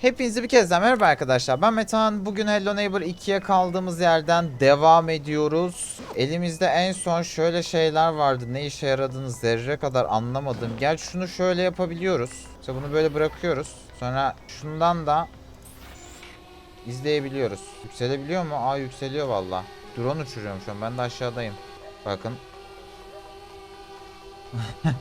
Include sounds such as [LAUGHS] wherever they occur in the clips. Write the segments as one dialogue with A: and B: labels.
A: Hepinize bir kez daha merhaba arkadaşlar. Ben Metehan. Bugün Hello Neighbor 2'ye kaldığımız yerden devam ediyoruz. Elimizde en son şöyle şeyler vardı. Ne işe yaradığını zerre kadar anlamadım. Gel şunu şöyle yapabiliyoruz. İşte bunu böyle bırakıyoruz. Sonra şundan da izleyebiliyoruz. Yükselebiliyor mu? Aa yükseliyor valla. Drone uçuruyorum şu an. Ben de aşağıdayım. Bakın. [LAUGHS]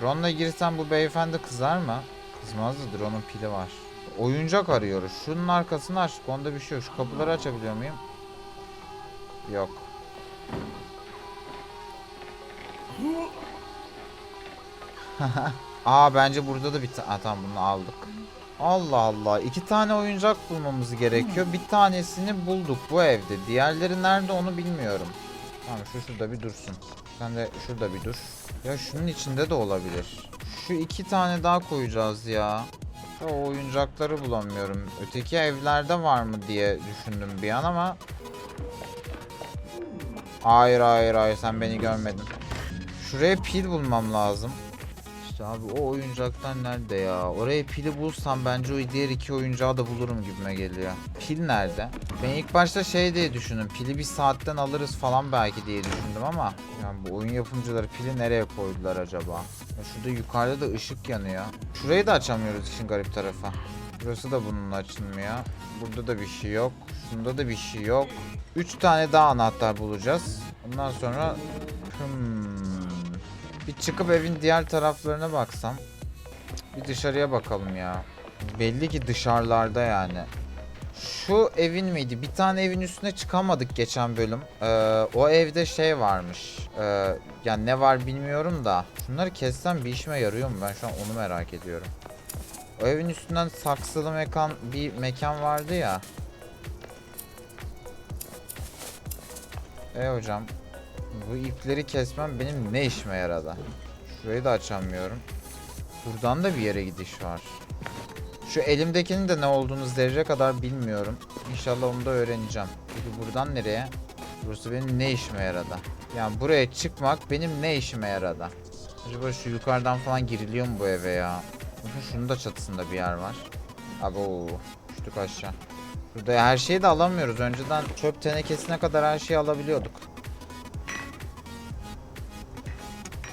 A: Drone'la girsem bu beyefendi kızar mı? Kızmaz da drone'un pili var. Oyuncak arıyoruz. Şunun arkasını aç. Onda bir şey yok. Şu kapıları açabiliyor muyum? Yok. [LAUGHS] Aa bence burada da bir tane... tamam bunu aldık. Allah Allah. iki tane oyuncak bulmamız gerekiyor. Bir tanesini bulduk bu evde. Diğerleri nerede onu bilmiyorum. Tamam şu şurada bir dursun. Sen de şurada bir dur. Ya şunun içinde de olabilir. Şu iki tane daha koyacağız ya. O oyuncakları bulamıyorum. Öteki evlerde var mı diye düşündüm bir an ama... Hayır hayır hayır sen beni görmedin. Şuraya pil bulmam lazım. İşte abi o oyuncaklar nerede ya? Oraya pili bulsam bence o diğer iki oyuncağı da bulurum gibime geliyor. Pil nerede? Ben ilk başta şey diye düşündüm. Pili bir saatten alırız falan belki diye düşündüm ama yani bu oyun yapımcıları pili nereye koydular acaba? Ya şurada yukarıda da ışık yanıyor. Şurayı da açamıyoruz işin garip tarafı. Burası da bununla açılmıyor. Burada da bir şey yok. Şunda da bir şey yok. 3 tane daha anahtar bulacağız. Ondan sonra hmm, bir çıkıp evin diğer taraflarına baksam. Bir dışarıya bakalım ya. Belli ki dışarılarda yani. Şu evin miydi? Bir tane evin üstüne çıkamadık geçen bölüm. Ee, o evde şey varmış. Ee, yani ne var bilmiyorum da. Şunları kessem bir işime yarıyor mu? Ben şu an onu merak ediyorum. O evin üstünden saksılı mekan bir mekan vardı ya. E hocam. Bu ipleri kesmem benim ne işime yaradı? Şurayı da açamıyorum. Buradan da bir yere gidiş var. Şu elimdekinin de ne olduğunu zerre kadar bilmiyorum. İnşallah onu da öğreneceğim. Peki buradan nereye? Burası benim ne işime yaradı? Yani buraya çıkmak benim ne işime yaradı? Acaba şu yukarıdan falan giriliyor mu bu eve ya? Bakın şunun da çatısında bir yer var. Abi o düştük aşağı. Burada her şeyi de alamıyoruz. Önceden çöp tenekesine kadar her şeyi alabiliyorduk.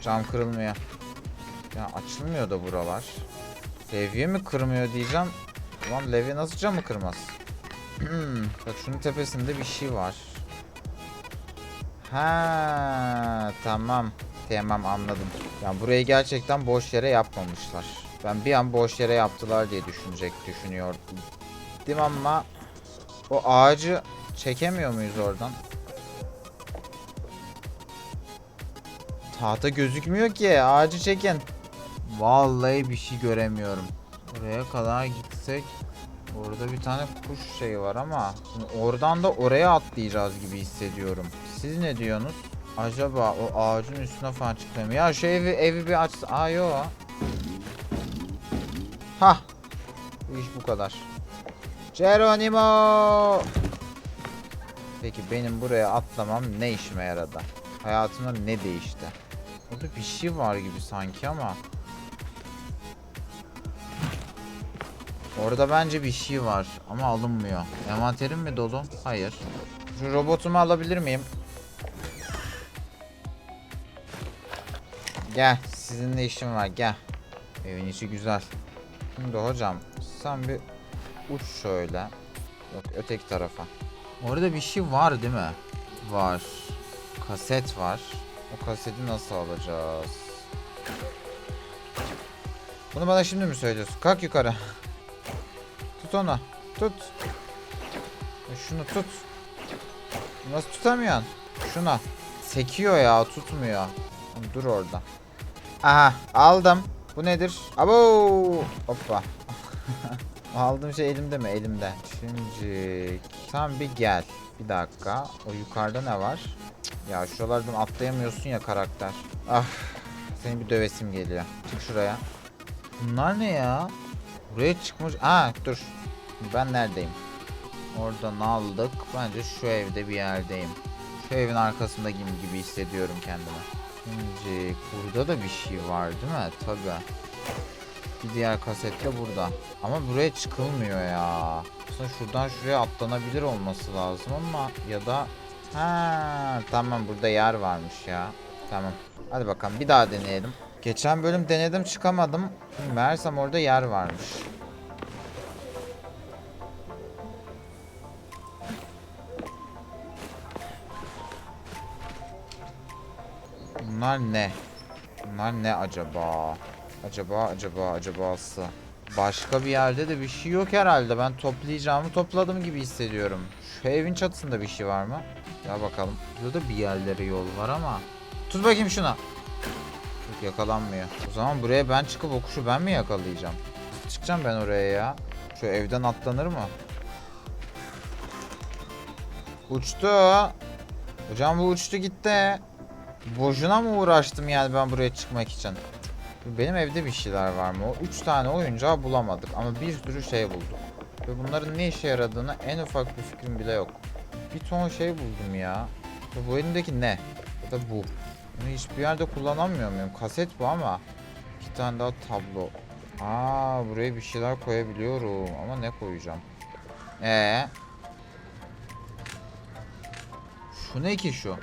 A: Cam kırılmıyor. Ya açılmıyor da buralar. Levye mi kırmıyor diyeceğim. Ulan levye nasıl camı kırmaz? Hmm, Bak şunun tepesinde bir şey var. Ha tamam. Tamam anladım. Yani burayı gerçekten boş yere yapmamışlar. Ben bir an boş yere yaptılar diye düşünecek düşünüyordum. Değil ama o ağacı çekemiyor muyuz oradan? Tahta gözükmüyor ki. Ağacı çekin. Vallahi bir şey göremiyorum. Oraya kadar gitsek orada bir tane kuş şeyi var ama oradan da oraya atlayacağız gibi hissediyorum. Siz ne diyorsunuz? Acaba o ağacın üstüne falan çıkmıyor Ya şu evi evi bir aç. Aa yo. Ha. Bu iş bu kadar. Geronimo. Peki benim buraya atlamam ne işime yaradı? Hayatımda ne değişti? Orada bir şey var gibi sanki ama. Orada bence bir şey var ama alınmıyor. Envanterim mi dolu? Hayır. Şu robotumu alabilir miyim? Gel. Sizinle işim var. Gel. Evin içi güzel. Şimdi hocam sen bir uç şöyle. Yok öteki tarafa. Orada bir şey var değil mi? Var. Kaset var. O kaseti nasıl alacağız? Bunu bana şimdi mi söylüyorsun? Kalk yukarı. Tut onu. Tut. Şunu tut. Nasıl tutamıyorsun? Şuna. Sekiyor ya tutmuyor. Dur orada. Aha aldım. Bu nedir? Abo. Hoppa. [LAUGHS] Aldığım şey elimde mi? Elimde. Şimdi tam bir gel. Bir dakika. O yukarıda ne var? Ya şuralardan atlayamıyorsun ya karakter. Ah. Senin bir dövesim geliyor. Çık şuraya. Bunlar ne ya? Buraya çıkmış. Aa dur. Ben neredeyim? Oradan aldık. Bence şu evde bir yerdeyim. Şu evin arkasındayım gibi hissediyorum kendimi. Şimdi burada da bir şey var değil mi? Tabii. Bir diğer kaset de burada. Ama buraya çıkılmıyor ya. Aslında şuradan şuraya atlanabilir olması lazım ama ya da ha tamam burada yer varmış ya. Tamam. Hadi bakalım bir daha deneyelim. Geçen bölüm denedim çıkamadım. Meğersem orada yer varmış. Bunlar ne? Bunlar ne acaba? Acaba acaba acabası. Başka bir yerde de bir şey yok herhalde. Ben toplayacağımı topladım gibi hissediyorum. Şu evin çatısında bir şey var mı? Ya bakalım. Burada bir yerlere yol var ama. Tut bakayım şuna. Yok yakalanmıyor. O zaman buraya ben çıkıp o kuşu ben mi yakalayacağım? Çıkacağım ben oraya ya? Şu evden atlanır mı? Uçtu. Hocam bu uçtu gitti. Boşuna mı uğraştım yani ben buraya çıkmak için? Benim evde bir şeyler var mı? O 3 tane oyuncağı bulamadık ama bir sürü şey bulduk. Ve bunların ne işe yaradığını en ufak bir fikrim bile yok. Bir ton şey buldum ya. Ve bu elimdeki ne? Ya da bu. Bunu hiçbir yerde kullanamıyor muyum? Kaset bu ama. iki tane daha tablo. Aa buraya bir şeyler koyabiliyorum ama ne koyacağım? Ee. Şu ne ki şu?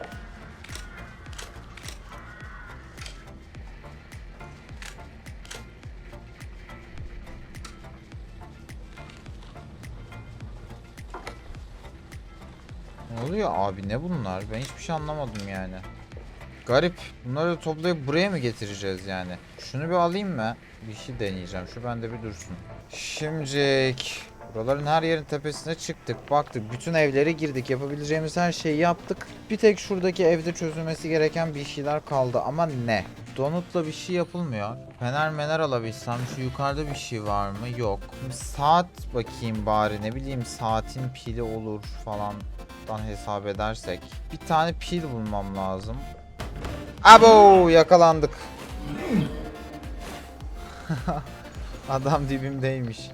A: Oluyor abi ne bunlar? Ben hiçbir şey anlamadım yani. Garip. Bunları toplayıp buraya mı getireceğiz yani? Şunu bir alayım mı? Bir şey deneyeceğim. Şu bende bir dursun. Şimdilik. Buraların her yerin tepesine çıktık. Baktık. Bütün evlere girdik. Yapabileceğimiz her şeyi yaptık. Bir tek şuradaki evde çözülmesi gereken bir şeyler kaldı. Ama ne? Donutla bir şey yapılmıyor. Fener mener alabilsem şu yukarıda bir şey var mı? Yok. Saat bakayım bari ne bileyim saatin pili olur falan dan hesap edersek. Bir tane pil bulmam lazım. Abo yakalandık. [LAUGHS] Adam dibimdeymiş.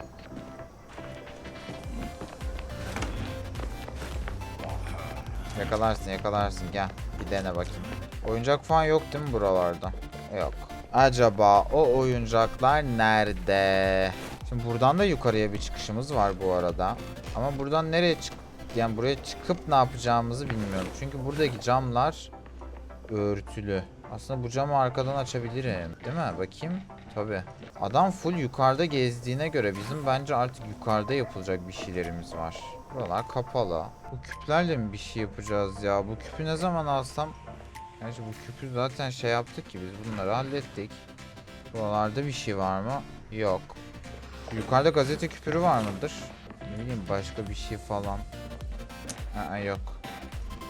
A: Yakalarsın yakalarsın gel. Bir dene bakayım. Oyuncak falan yok değil mi buralarda? Yok. Acaba o oyuncaklar nerede? Şimdi buradan da yukarıya bir çıkışımız var bu arada. Ama buradan nereye çık yani buraya çıkıp ne yapacağımızı bilmiyorum. Çünkü buradaki camlar örtülü. Aslında bu camı arkadan açabilirim. Değil mi? Bakayım. Tabi. Adam full yukarıda gezdiğine göre bizim bence artık yukarıda yapılacak bir şeylerimiz var. Buralar kapalı. Bu küplerle mi bir şey yapacağız ya? Bu küpü ne zaman alsam? Gerçi bu küpü zaten şey yaptık ki biz bunları hallettik. Buralarda bir şey var mı? Yok. Yukarıda gazete küpürü var mıdır? Ne bileyim başka bir şey falan. Aa, yok.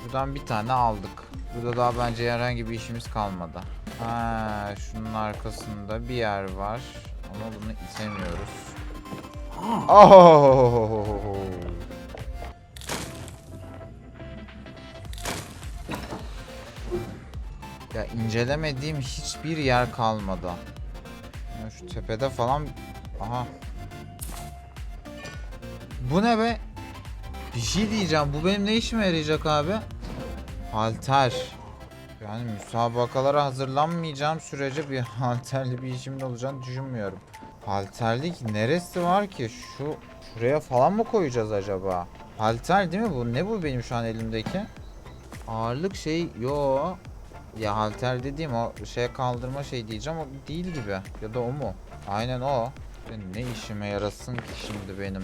A: Buradan bir tane aldık. Burada daha bence herhangi bir işimiz kalmadı. Ha, şunun arkasında bir yer var. Ama bunu itemiyoruz. Oh! Ya incelemediğim hiçbir yer kalmadı. Ya şu tepede falan... Aha. Bu ne be? Bir şey diyeceğim. Bu benim ne işime yarayacak abi? Halter. Yani müsabakalara hazırlanmayacağım sürece bir [LAUGHS] halterli bir işimin olacağını düşünmüyorum. Halterlik neresi var ki? Şu şuraya falan mı koyacağız acaba? Halter değil mi bu? Ne bu benim şu an elimdeki? Ağırlık şey yo. Ya halter dediğim o şey kaldırma şey diyeceğim o değil gibi. Ya da o mu? Aynen o. Ya Ne işime yarasın ki şimdi benim?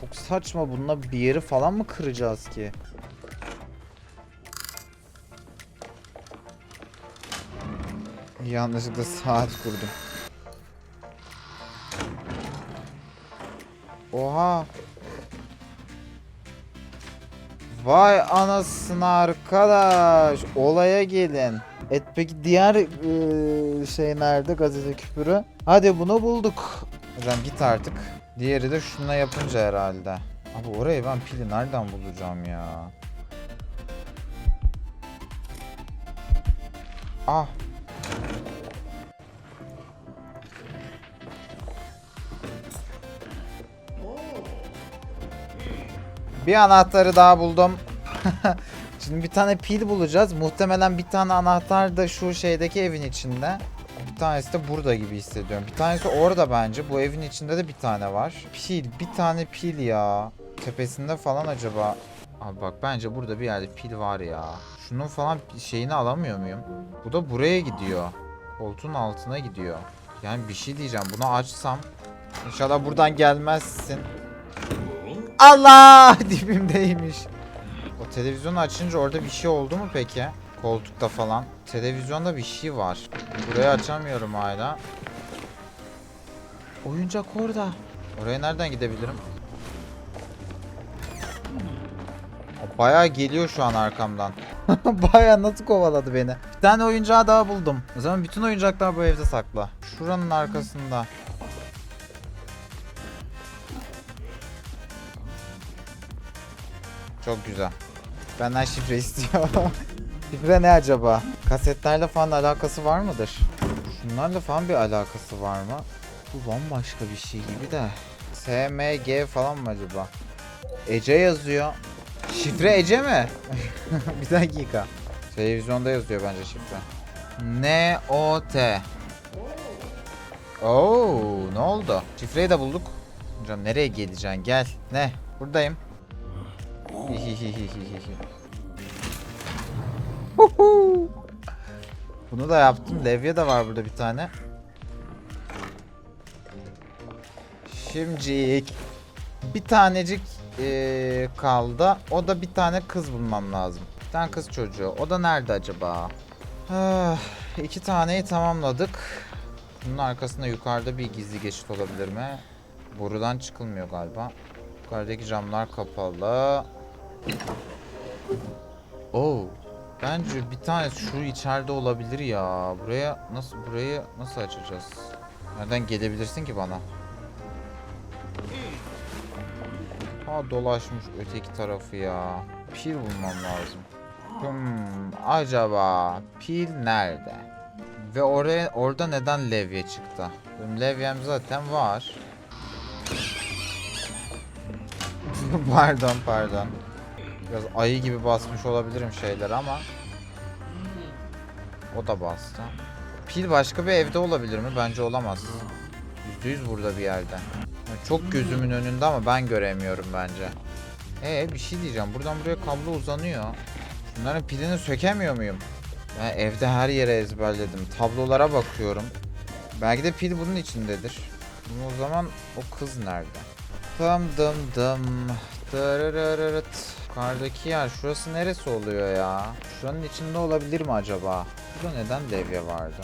A: Çok saçma bununla bir yeri falan mı kıracağız ki? Yanlışlıkla saat kurdum. Oha. Vay anasını arkadaş. Olaya gelin. Et peki diğer eee, şey nerede gazete küpürü? Hadi bunu bulduk. Hocam git artık. Diğeri de şununla yapınca herhalde. Abi orayı ben pili nereden bulacağım ya? Ah. Bir anahtarı daha buldum. [LAUGHS] Şimdi bir tane pil bulacağız. Muhtemelen bir tane anahtar da şu şeydeki evin içinde. Bir tanesi de burada gibi hissediyorum. Bir tanesi orada bence. Bu evin içinde de bir tane var. Pil. Bir tane pil ya. Tepesinde falan acaba. Abi bak bence burada bir yerde pil var ya. Şunun falan şeyini alamıyor muyum? Bu da buraya gidiyor. Koltuğun altına gidiyor. Yani bir şey diyeceğim. Bunu açsam. İnşallah buradan gelmezsin. Allah! [LAUGHS] Dibimdeymiş. O televizyonu açınca orada bir şey oldu mu peki? Koltukta falan. Televizyonda bir şey var. Burayı açamıyorum hala. Oyuncak orada. Oraya nereden gidebilirim? O Bayağı geliyor şu an arkamdan. [LAUGHS] Bayağı nasıl kovaladı beni. Bir tane oyuncağı daha buldum. O zaman bütün oyuncaklar bu evde saklı. Şuranın arkasında. Çok güzel. Benden şifre [LAUGHS] istiyor. Şifre ne acaba? Kasetlerle falan alakası var mıdır? Şunlarla falan bir alakası var mı? Bu bambaşka bir şey gibi de. SMG falan mı acaba? Ece yazıyor. Şifre Ece mi? [LAUGHS] bir dakika. Televizyonda yazıyor bence şifre. N O T. Oo, ne oldu? Şifreyi de bulduk. Hocam nereye geleceksin? Gel. Ne? Buradayım. [LAUGHS] Bunu da yaptım. Levye de var burada bir tane. Şimdilik bir tanecik eee, kaldı. O da bir tane kız bulmam lazım. Bir tane kız çocuğu. O da nerede acaba? Ah, iki taneyi tamamladık. Bunun arkasında yukarıda bir gizli geçit olabilir mi? Borudan çıkılmıyor galiba. Yukarıdaki camlar kapalı. Bence bir tane şu içeride olabilir ya. Buraya nasıl burayı nasıl açacağız? Nereden gelebilirsin ki bana? Ha dolaşmış öteki tarafı ya. Pil bulmam lazım. Hmm, acaba pil nerede? Ve oraya orada neden levye çıktı? Benim levyem zaten var. [LAUGHS] pardon pardon. Biraz ayı gibi basmış olabilirim şeyler ama o da bastı. Pil başka bir evde olabilir mi? Bence olamaz. %100 burada bir yerde. Çok gözümün önünde ama ben göremiyorum bence. Ee bir şey diyeceğim. Buradan buraya kablo uzanıyor. Bunların pilini sökemiyor muyum? Ben evde her yere ezberledim. Tablolara bakıyorum. Belki de pil bunun içindedir. O zaman o kız nerede? Dım dım dım. Yukarıdaki yer şurası neresi oluyor ya? Şuranın içinde olabilir mi acaba? Burada neden levye vardı?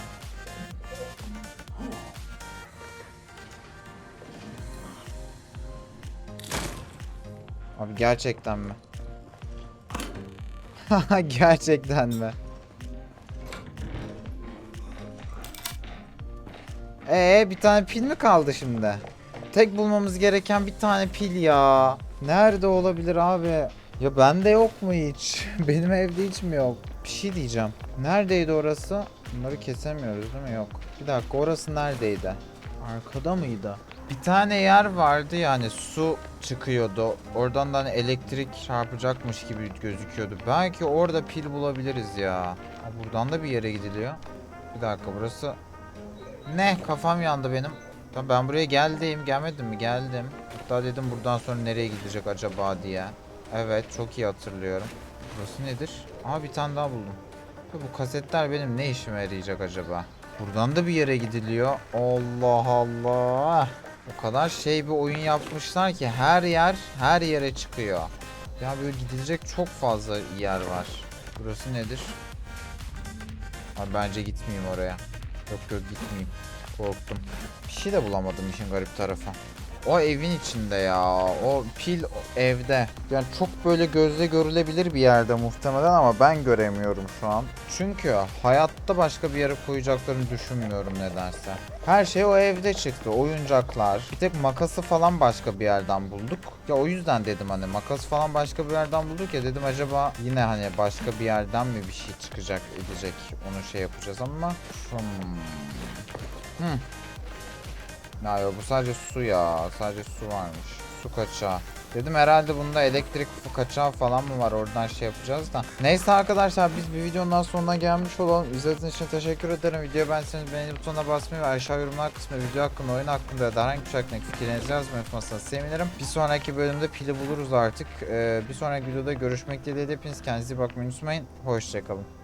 A: Abi gerçekten mi? [LAUGHS] gerçekten mi? Ee bir tane pil mi kaldı şimdi? Tek bulmamız gereken bir tane pil ya. Nerede olabilir abi? Ya bende yok mu hiç? [LAUGHS] Benim evde hiç mi yok? Bir şey diyeceğim. Neredeydi orası? Bunları kesemiyoruz değil mi? Yok. Bir dakika orası neredeydi? Arkada mıydı? Bir tane yer vardı yani su çıkıyordu. Oradan da hani elektrik çarpacakmış gibi gözüküyordu. Belki orada pil bulabiliriz ya. Ha, buradan da bir yere gidiliyor. Bir dakika burası ne? Kafam yandı benim. Tamam ben buraya geldim. Gelmedim mi? Geldim. Hatta dedim buradan sonra nereye gidecek acaba diye. Evet çok iyi hatırlıyorum. Burası nedir? Aa bir tane daha buldum. Bu kasetler benim ne işime yarayacak acaba? Buradan da bir yere gidiliyor. Allah Allah. O kadar şey bir oyun yapmışlar ki her yer her yere çıkıyor. Ya böyle gidilecek çok fazla yer var. Burası nedir? Abi bence gitmeyeyim oraya. Yok yok gitmeyeyim. Korktum. Bir şey de bulamadım işin garip tarafı. O evin içinde ya. O pil evde. Yani çok böyle gözle görülebilir bir yerde muhtemelen ama ben göremiyorum şu an. Çünkü hayatta başka bir yere koyacaklarını düşünmüyorum nedense. Her şey o evde çıktı. Oyuncaklar. Bir tek makası falan başka bir yerden bulduk. Ya o yüzden dedim hani makas falan başka bir yerden bulduk ya dedim acaba yine hani başka bir yerden mi bir şey çıkacak edecek onu şey yapacağız ama hmm. Hmm. Ya yok bu sadece su ya. Sadece su varmış. Su kaçağı. Dedim herhalde bunda elektrik kaçağı falan mı var oradan şey yapacağız da. Neyse arkadaşlar biz bir videonun daha sonuna gelmiş olalım. İzlediğiniz için teşekkür ederim. Videoyu beğendiyseniz beğeni butonuna basmayı ve aşağı yorumlar kısmında video hakkında oyun hakkında ya da herhangi bir şey hakkında fikirlerinizi yazmayı unutmazsanız sevinirim. Bir sonraki bölümde pili buluruz artık. Ee, bir sonraki videoda görüşmek dileğiyle hepiniz kendinize bakmayı unutmayın. Hoşçakalın.